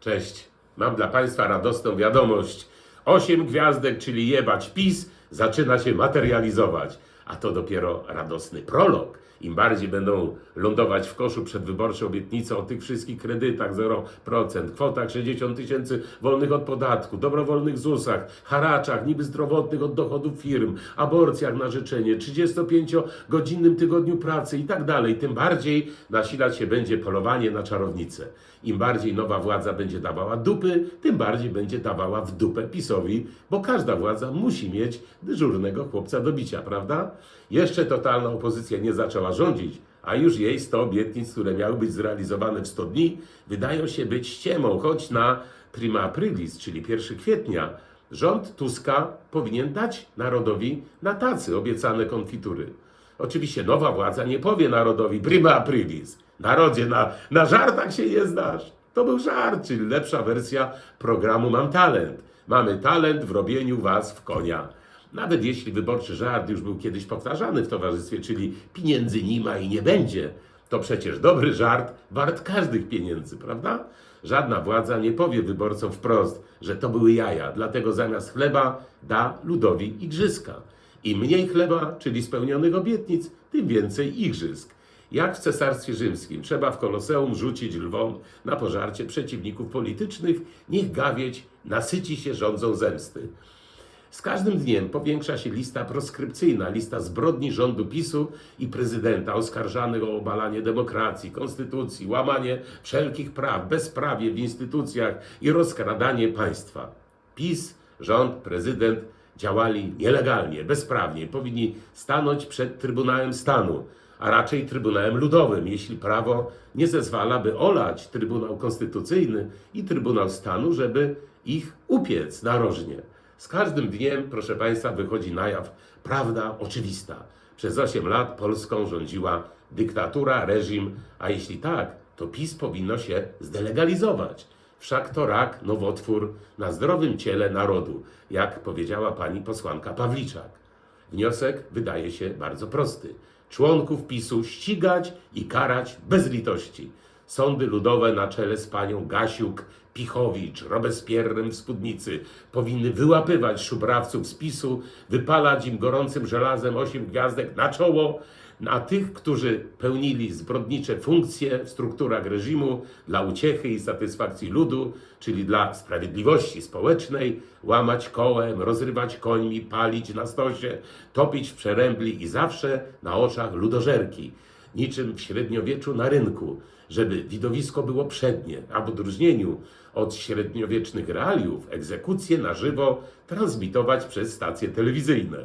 Cześć. Mam dla Państwa radosną wiadomość. Osiem gwiazdek, czyli jebać PiS, zaczyna się materializować. A to dopiero radosny prolog. Im bardziej będą lądować w koszu przedwyborcze obietnice o tych wszystkich kredytach 0%, kwotach 60 tysięcy wolnych od podatku, dobrowolnych ZUS-ach, haraczach, niby zdrowotnych od dochodów firm, aborcjach na życzenie, 35-godzinnym tygodniu pracy i tak dalej, tym bardziej nasilać się będzie polowanie na czarownicę. Im bardziej nowa władza będzie dawała dupy, tym bardziej będzie dawała w dupę PiSowi, bo każda władza musi mieć dyżurnego chłopca do bicia, prawda? Jeszcze totalna opozycja nie zaczęła rządzić, a już jej 100 obietnic, które miały być zrealizowane w 100 dni, wydają się być ściemą, choć na prima aprilis, czyli 1 kwietnia, rząd Tuska powinien dać narodowi na tacy obiecane konfitury. Oczywiście nowa władza nie powie narodowi prima aprilis. Narodzie, na, na żartach się nie znasz. To był żart, czyli lepsza wersja programu Mam Talent. Mamy talent w robieniu was w konia. Nawet jeśli wyborczy żart już był kiedyś powtarzany w towarzystwie, czyli pieniędzy nie ma i nie będzie, to przecież dobry żart wart każdych pieniędzy, prawda? Żadna władza nie powie wyborcom wprost, że to były jaja, dlatego zamiast chleba da ludowi igrzyska. Im mniej chleba, czyli spełnionych obietnic, tym więcej igrzysk. Jak w Cesarstwie Rzymskim trzeba w Koloseum rzucić lwom na pożarcie przeciwników politycznych, niech gawieć nasyci się rządzą zemsty. Z każdym dniem powiększa się lista proskrypcyjna, lista zbrodni rządu PiSu i prezydenta oskarżanych o obalanie demokracji, konstytucji, łamanie wszelkich praw, bezprawie w instytucjach i rozkradanie państwa. PiS, rząd, prezydent działali nielegalnie, bezprawnie, powinni stanąć przed Trybunałem Stanu, a raczej Trybunałem Ludowym, jeśli prawo nie zezwala, by olać Trybunał Konstytucyjny i Trybunał Stanu, żeby ich upiec narożnie. Z każdym dniem, proszę Państwa, wychodzi na jaw prawda oczywista. Przez 8 lat Polską rządziła dyktatura, reżim, a jeśli tak, to PiS powinno się zdelegalizować. Wszak to rak, nowotwór na zdrowym ciele narodu, jak powiedziała pani posłanka Pawliczak. Wniosek wydaje się bardzo prosty. Członków PiSu ścigać i karać bez litości. Sądy ludowe na czele z panią Gasiuk, Pichowicz, Robespierrem w spódnicy powinny wyłapywać szubrawców z PiSu, wypalać im gorącym żelazem osiem gwiazdek na czoło, a tych, którzy pełnili zbrodnicze funkcje w strukturach reżimu dla uciechy i satysfakcji ludu, czyli dla sprawiedliwości społecznej, łamać kołem, rozrywać końmi, palić na stosie, topić w przerębli i zawsze na oczach ludożerki, niczym w średniowieczu na rynku, żeby widowisko było przednie, a w odróżnieniu od średniowiecznych realiów egzekucje na żywo transmitować przez stacje telewizyjne.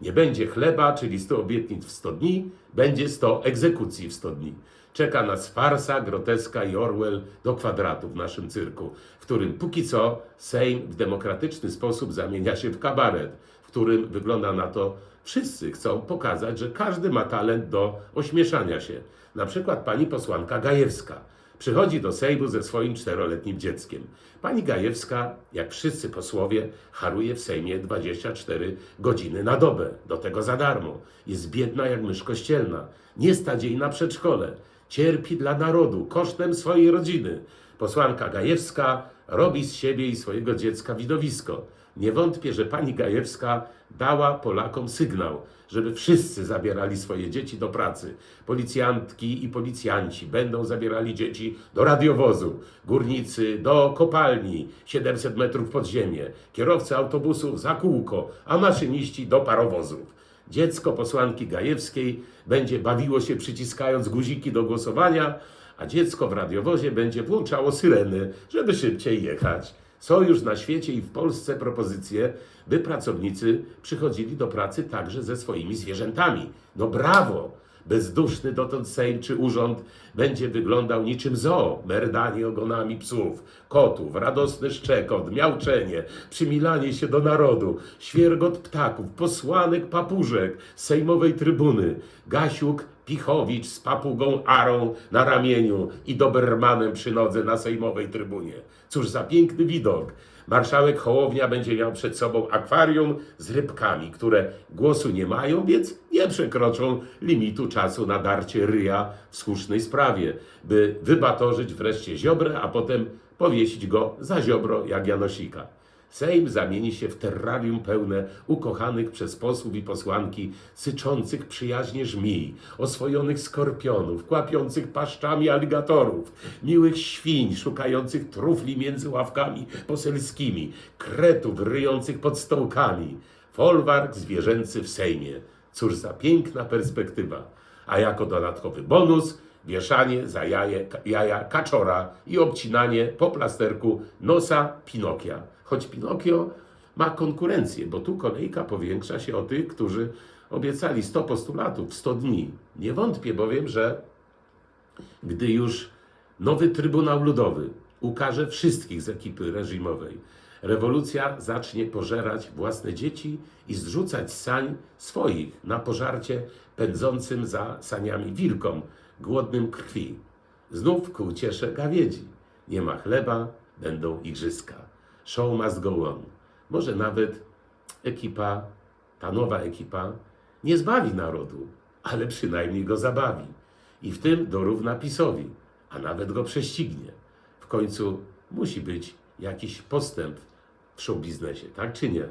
Nie będzie chleba, czyli 100 obietnic w 100 dni, będzie 100 egzekucji w 100 dni. Czeka nas farsa, groteska i Orwell do kwadratu w naszym cyrku, w którym póki co Sejm w demokratyczny sposób zamienia się w kabaret, w którym wygląda na to wszyscy chcą pokazać, że każdy ma talent do ośmieszania się. Na przykład pani posłanka Gajewska. Przychodzi do Sejmu ze swoim czteroletnim dzieckiem. Pani Gajewska, jak wszyscy posłowie, haruje w Sejmie 24 godziny na dobę, do tego za darmo. Jest biedna jak mysz kościelna. Nie stać jej na przedszkole. Cierpi dla narodu, kosztem swojej rodziny. Posłanka Gajewska robi z siebie i swojego dziecka widowisko. Nie wątpię, że pani Gajewska dała Polakom sygnał, żeby wszyscy zabierali swoje dzieci do pracy. Policjantki i policjanci będą zabierali dzieci do radiowozu, górnicy do kopalni 700 metrów pod ziemię, kierowcy autobusów za kółko, a maszyniści do parowozów. Dziecko posłanki Gajewskiej będzie bawiło się przyciskając guziki do głosowania, a dziecko w radiowozie będzie włączało syreny, żeby szybciej jechać. Są już na świecie i w Polsce propozycje, by pracownicy przychodzili do pracy także ze swoimi zwierzętami. No brawo! Bezduszny dotąd Sejm czy urząd będzie wyglądał niczym zoo, merdanie ogonami psów, kotów, radosny szczekot, miauczenie, przymilanie się do narodu, świergot ptaków, posłanek papużek z sejmowej trybuny, Gasiuk Pichowicz z papugą Arą na ramieniu i Dobermanem przy nodze na sejmowej trybunie. Cóż za piękny widok! Marszałek Hołownia będzie miał przed sobą akwarium z rybkami, które głosu nie mają, więc nie przekroczą limitu czasu na darcie ryja w słusznej sprawie, by wybatorzyć wreszcie Ziobrę, a potem powiesić go za ziobro jak Janosika. Sejm zamieni się w terrarium pełne ukochanych przez posłów i posłanki, syczących przyjaźnie żmij, oswojonych skorpionów, kłapiących paszczami aligatorów, miłych świń szukających trufli między ławkami poselskimi, kretów ryjących pod stołkami. Folwark zwierzęcy w Sejmie. Cóż za piękna perspektywa. A jako dodatkowy bonus wieszanie za jaje, jaja kaczora i obcinanie po plasterku nosa Pinokia. Choć Pinokio ma konkurencję, bo tu kolejka powiększa się o tych, którzy obiecali 100 postulatów w 100 dni. Nie wątpię bowiem, że gdy już nowy Trybunał Ludowy ukaże wszystkich z ekipy reżimowej, rewolucja zacznie pożerać własne dzieci i zrzucać sań swoich na pożarcie pędzącym za saniami wilkom, głodnym krwi. Znów ku uciesze gawiedzi. Nie ma chleba, będą igrzyska. Show must go on. Może nawet ekipa, ta nowa ekipa, nie zbawi narodu, ale przynajmniej go zabawi. I w tym dorówna PiSowi, a nawet go prześcignie. W końcu musi być jakiś postęp w showbiznesie, tak czy nie?